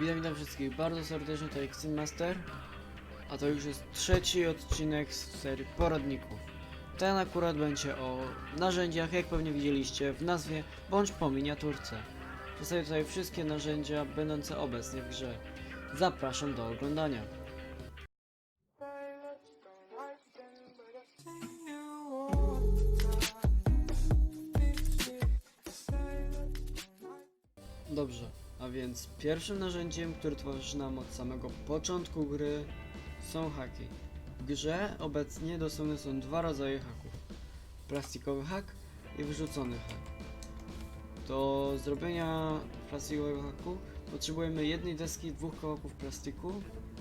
Witam, witam wszystkich bardzo serdecznie, to jest Master, a to już jest trzeci odcinek z serii poradników. Ten akurat będzie o narzędziach, jak pewnie widzieliście w nazwie, bądź po miniaturce. Przedstawię tutaj wszystkie narzędzia będące obecnie w grze. Zapraszam do oglądania. Więc pierwszym narzędziem, które towarzyszy nam od samego początku gry są haki. W grze obecnie dostępne są dwa rodzaje haków. Plastikowy hak i wyrzucony hak. Do zrobienia plastikowego haku potrzebujemy jednej deski, dwóch kawałków plastiku,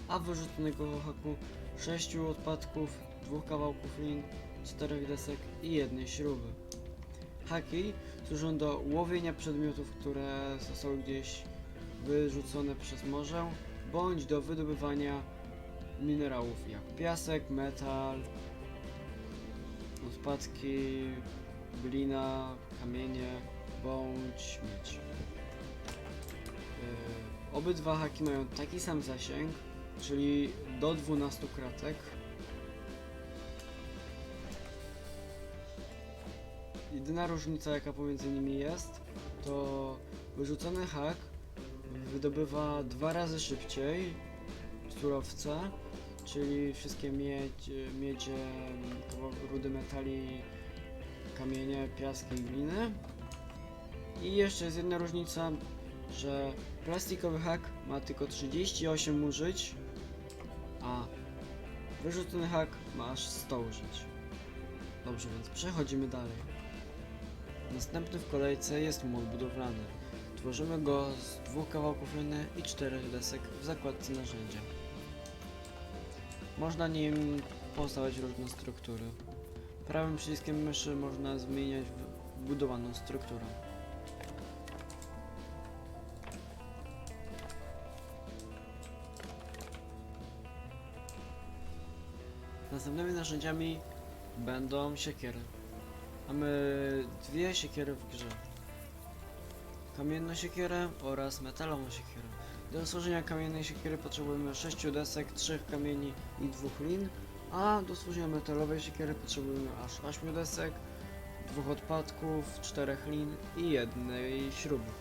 a wyrzuconego haku sześciu odpadków, dwóch kawałków lin, czterech desek i jednej śruby. Haki służą do łowienia przedmiotów, które zostały gdzieś wyrzucone przez morze, bądź do wydobywania minerałów jak piasek, metal, odpadki, glina, kamienie bądź miedź. Yy, obydwa haki mają taki sam zasięg, czyli do 12 kratek. Jedyna różnica jaka pomiędzy nimi jest, to wyrzucony hak wydobywa dwa razy szybciej surowce, czyli wszystkie miedź, miedzie, rudy metali, kamienie, piaski i gliny. I jeszcze jest jedna różnica, że plastikowy hak ma tylko 38 użyć, a wyrzucony hak ma aż 100 użyć. Dobrze, więc przechodzimy dalej. Następny w kolejce jest mur budowlany. Tworzymy go z dwóch kawałków liny i czterech desek w zakładce narzędzia. Można nim powstawać różne struktury. Prawym przyciskiem myszy można zmieniać w- budowaną strukturę. Następnymi narzędziami będą siekiery. Mamy dwie siekiery w grze. Kamienną siekierę oraz metalową siekierę. Do stworzenia kamiennej siekiery potrzebujemy 6 desek, 3 kamieni i 2 lin, a do stworzenia metalowej siekiery potrzebujemy aż 8 desek, 2 odpadków, 4 lin i jednej śruby.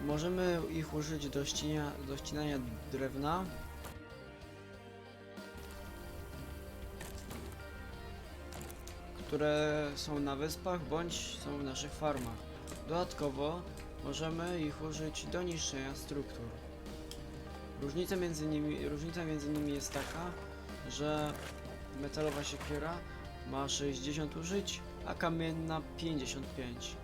Możemy ich użyć do, ścinia, do ścinania drewna które są na wyspach bądź są w naszych farmach. Dodatkowo możemy ich użyć do niszczenia struktur. Różnica między nimi, różnica między nimi jest taka, że metalowa siekiera ma 60 użyć, a kamienna 55.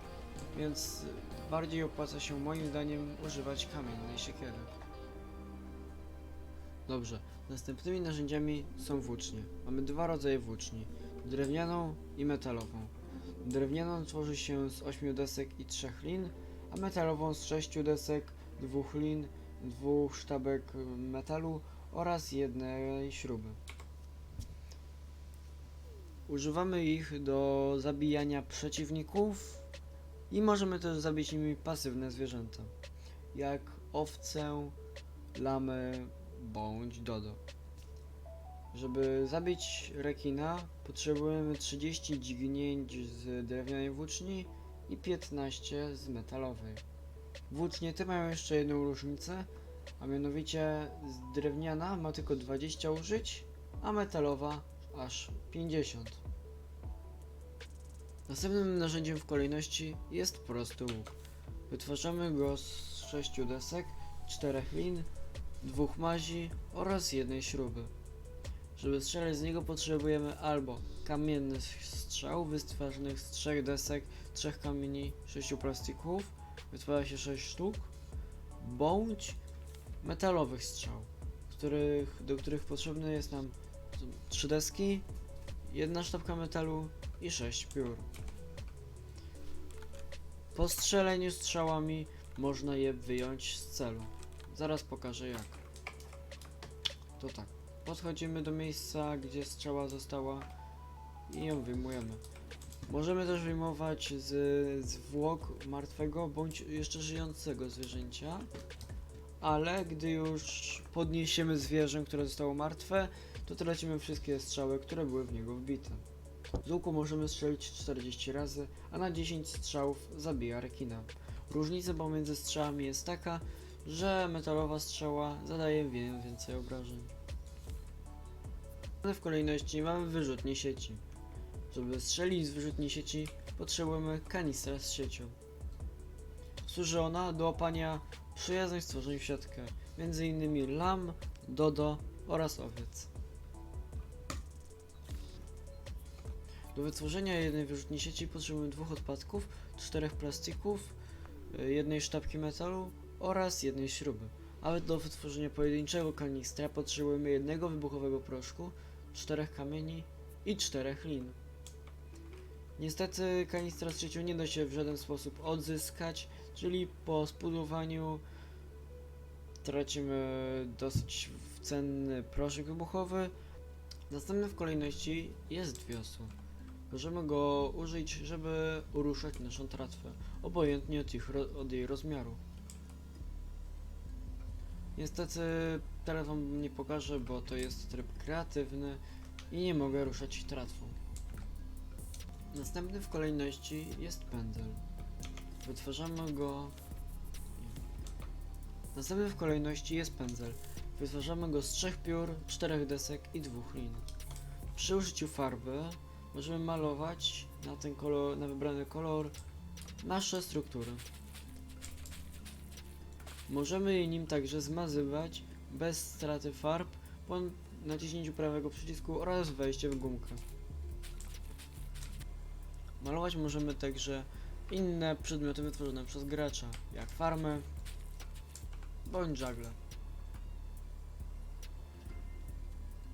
Więc bardziej opłaca się moim zdaniem używać kamiennej siekiery. Dobrze, następnymi narzędziami są włócznie. Mamy dwa rodzaje włóczni drewnianą i metalową. Drewnianą tworzy się z 8 desek i 3 lin, a metalową z 6 desek, 2 lin, 2 sztabek metalu oraz jednej śruby. Używamy ich do zabijania przeciwników i możemy też zabić nimi pasywne zwierzęta, jak owce, lamy bądź dodo. Żeby zabić rekina, potrzebujemy 30 dźgnięć z drewnianej włóczni i 15 z metalowej. Włócznie te mają jeszcze jedną różnicę, a mianowicie drewniana ma tylko 20 użyć, a metalowa aż 50. Następnym narzędziem w kolejności jest prosty łuk. Wytwarzamy go z 6 desek, 4 lin, dwóch mazi oraz jednej śruby. Żeby strzelać z niego potrzebujemy albo kamienny strzał wytwarzanych z trzech desek, trzech kamieni, sześciu plastików, wytwarza się 6 sztuk, bądź metalowych strzał, których, do których potrzebne jest nam trzy deski, jedna sztabka metalu i sześć piór. Po strzeleniu strzałami można je wyjąć z celu. Zaraz pokażę jak. To tak. Podchodzimy do miejsca, gdzie strzała została i ją wyjmujemy. Możemy też wyjmować z zwłok martwego bądź jeszcze żyjącego zwierzęcia, ale gdy już podniesiemy zwierzę, które zostało martwe, to tracimy wszystkie strzały, które były w niego wbite. Z łuku możemy strzelić 40 razy, a na 10 strzałów zabija rekina. Różnica pomiędzy strzałami jest taka, że metalowa strzała zadaje więcej obrażeń. W kolejności mamy wyrzutnie sieci. Żeby strzelić z wyrzutni sieci, potrzebujemy kanistrę z siecią. Służy ona do łapania przyjaznych stworzeń w siatkę, m.in. lam, dodo oraz owiec. Do wytworzenia jednej wyrzutni sieci potrzebujemy dwóch odpadków, czterech plastików, y, jednej sztabki metalu oraz jednej śruby. Ale do wytworzenia pojedynczego kanistra potrzebujemy jednego wybuchowego proszku, czterech kamieni i czterech lin. Niestety kanistra z siecią nie da się w żaden sposób odzyskać, czyli po spudowaniu tracimy dosyć cenny proszek wybuchowy. Następny w kolejności jest wiosło. Możemy go użyć, żeby uruszać naszą tratwę, obojętnie od, ich od jej rozmiaru. Niestety teraz wam nie pokażę, bo to jest tryb kreatywny i nie mogę ruszać tratwą. Następny w kolejności jest pędzel. Wytwarzamy go. Następny w kolejności jest pędzel. Wytwarzamy go z trzech piór, czterech desek i dwóch lin. Przy użyciu farby możemy malować na ten kolor, na wybrany kolor nasze struktury. Możemy nim także zmazywać bez straty farb po naciśnięciu prawego przycisku oraz wejście w gumkę. Malować możemy także inne przedmioty wytworzone przez gracza, jak farmy bądź żagle.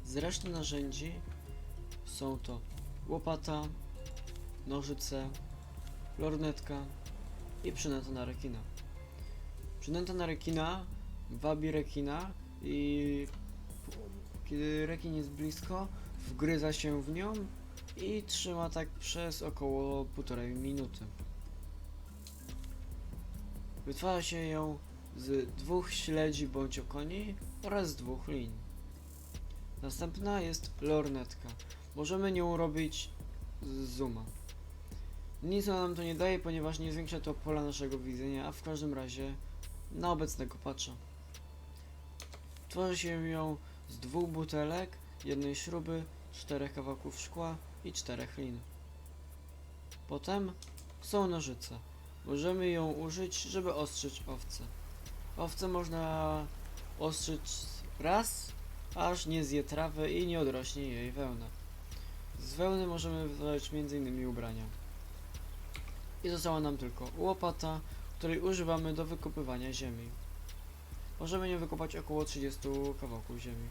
Z reszty narzędzi są to łopata, nożyce, lornetka i przynęta na rekina. Przynęta na rekina wabi rekina i kiedy rekin jest blisko, wgryza się w nią i trzyma tak przez około półtorej minuty. Wytwarza się ją z dwóch śledzi bądź okoni oraz dwóch lin. Następna jest lornetka. Możemy nią robić z zooma. Nic nam to nie daje, ponieważ nie zwiększa to pola naszego widzenia, a w każdym razie na obecnego patcha. Tworzy się ją z dwóch butelek, jednej śruby, czterech kawałków szkła i czterech lin. Potem są nożyce. Możemy ją użyć, żeby ostrzyć owce. Owce można ostrzyć raz, aż nie zje trawy i nie odrośnie jej wełna. Z wełny możemy wytworzyć m.in. ubrania. I została nam tylko łopata, której używamy do wykopywania ziemi. Możemy nią wykopać około 30 kawałków ziemi.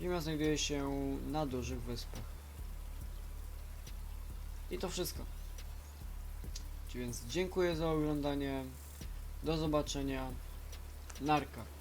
Ziemia znajduje się na dużych wyspach. I to wszystko. Więc dziękuję za oglądanie. Do zobaczenia. Narka.